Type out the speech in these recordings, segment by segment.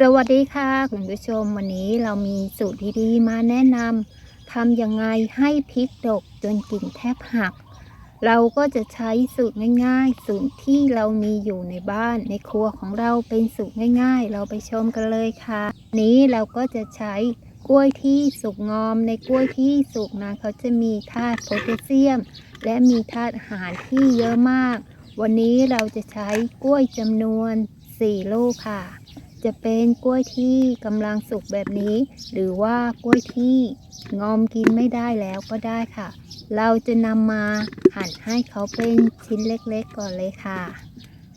สวัสดีค่ะคุณผู้ชมวันนี้เรามีสูตรดีๆมาแนะนำทำยังไงให้พริกดกจนกิ่งแทบหัก เราก็จะใช้สูตรง่ายๆ สูตรที่เรามีอยู่ในบ้านในครัวของเราเป็นสูตรง่ายๆ เราไปชมกันเลยค่ะ นี้เราก็จะใช้กล้วยที่สุกงอมในกล้วยที่สุกนะเขาจะมีธาตุโพแทสเซียม และมีธาตุอาหารที่เยอะมาก วันนี้เราจะใช้กล้วยจำนวน 4 ลูกค่ะ จะเป็นกล้วยที่กำลังสุกแบบนี้ หรือว่ากล้วยที่งอมกินไม่ได้แล้วก็ได้ค่ะ เราจะนำมาหั่นให้เขาเป็นชิ้นเล็กๆก่อนเลยค่ะ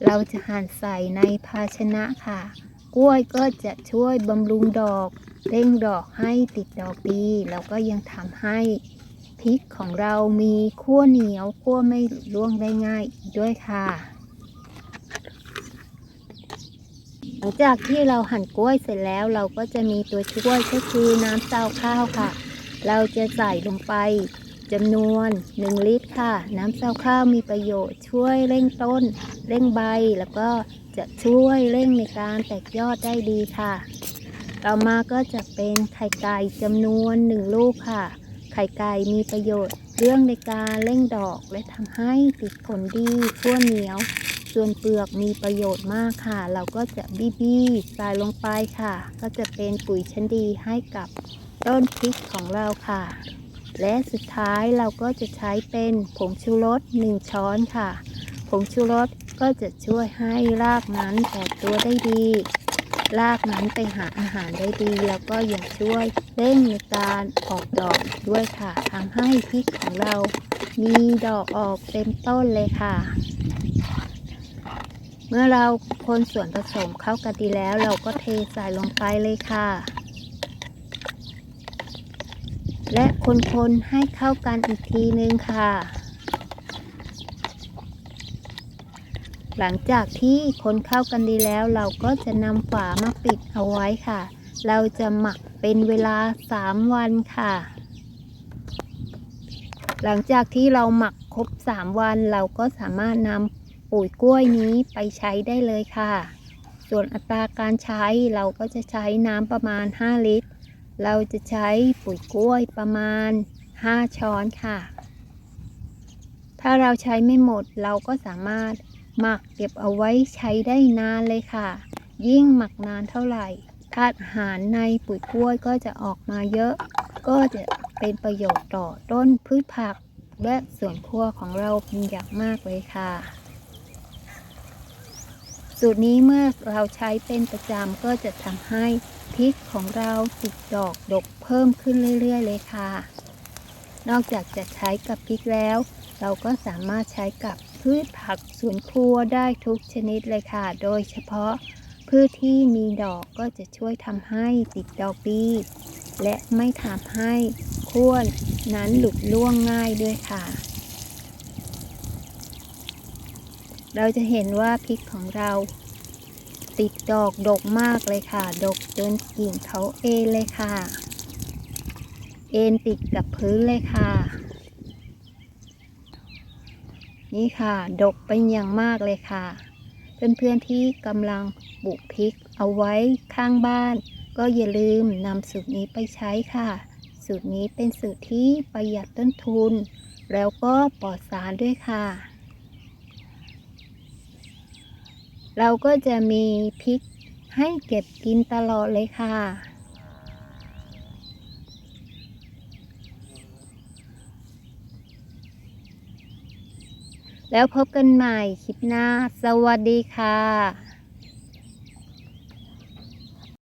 เราจะหั่นใส่ในภาชนะค่ะ กล้วยก็จะช่วยบำรุงดอกเร่งดอกให้ติดดอกดี แล้วก็ยังทำให้พริกของเรามีขั้วเหนียวขั้วไม่ร่วงได้ง่ายด้วยค่ะ หลังจากที่เราหั่นกล้วยเสร็จแล้วเราก็จะมีตัวช่วยก็คือน้ำเต้าข้าวค่ะ เราจะใส่ลงไปจำนวน 1 ลิตรค่ะ น้ำเต้าข้าวมีประโยชน์ช่วยเร่งต้น เร่งใบแล้วก็จะช่วยเร่งในการแตกยอดได้ดีค่ะ ต่อมาก็จะเป็นไข่ไก่จำนวน 1 ลูกค่ะ ไข่ไก่มีประโยชน์เรื่องในการเร่งดอกและทำให้ติดผลดีขั้วเหนียว ส่วนเปลือกมีประโยชน์มากค่ะ เราก็จะบี้บี้ใส่ลงไปค่ะ ก็จะเป็นปุ๋ยชั้นดีให้กับต้นพริกของเราค่ะ และสุดท้ายเราก็จะใช้เป็นผงชูรส1ช้อนค่ะ ผงชูรสก็จะช่วยให้รากนั้นแตกตัวได้ดี รากนั้นไปหาอาหารได้ดี แล้วก็ยังช่วยเร่งในการออกดอกด้วยค่ะทำให้พริกของเรามีดอกออกเต็มต้นเลยค่ะ เมื่อเราคนส่วนผสมเข้ากันดีแล้ว เราก็เทใส่ลงไปเลยค่ะ และคนๆให้เข้ากันอีกทีนึงค่ะ หลังจากที่คนเข้ากันดีแล้ว เราก็จะนำฝามาปิดเอาไว้ค่ะ เราจะหมักเป็นเวลา 3 วันค่ะ หลังจากที่เราหมักครบ 3 วันเราก็สามารถนำ ปุ๋ยกล้วยนี้ไปใช้ได้เลยค่ะ ส่วนอัตราการใช้เราก็จะใช้น้ำประมาณ 5 ลิตร เราจะใช้ปุ๋ยกล้วยประมาณ 5 ช้อนค่ะ ถ้าเราใช้ไม่หมดเราก็สามารถหมักเก็บเอาไว้ใช้ได้นานเลยค่ะ ยิ่งหมักนานเท่าไหร่ธาตุอาหารในปุ๋ยกล้วยก็จะออกมาเยอะ ก็จะเป็นประโยชน์ต่อต้นพืชผักและสวนครัวของเราเป็นอย่างมากเลยค่ะ สูตรนี้เมื่อเราใช้เป็นประจำก็จะทำให้พริกของเราติดดอกดกเพิ่มขึ้นเรื่อย ๆ เลยค่ะ นอกจากจะใช้กับพริกแล้ว เราก็สามารถใช้กับพืชผักสวนครัวได้ทุกชนิดเลยค่ะ โดยเฉพาะพืชที่มีดอกก็จะช่วยทำให้ติดดอกดีและไม่ทำให้ขั้วนั้นหลุดล่วงง่ายด้วยค่ะ เราจะเห็นว่าพริกของเรา ติดดอกดกมากเลยค่ะ ดกจนกิ่งเขาเอ็นเลยค่ะ เอ็นติดกับพื้นเลยค่ะ นี่ค่ะ ดกเป็นอย่างมากเลยค่ะ เพื่อนๆที่กำลังปลูกพริกเอาไว้ข้างบ้าน ก็อย่าลืมนำสูตรนี้ไปใช้ค่ะ สูตรนี้เป็นสูตรที่ประหยัดต้นทุน แล้วก็ปลอดสารด้วยค่ะ เราก็จะมีพริกให้เก็บกินตลอดเลยค่ะ แล้วพบกันใหม่คลิปหน้า สวัสดีค่ะ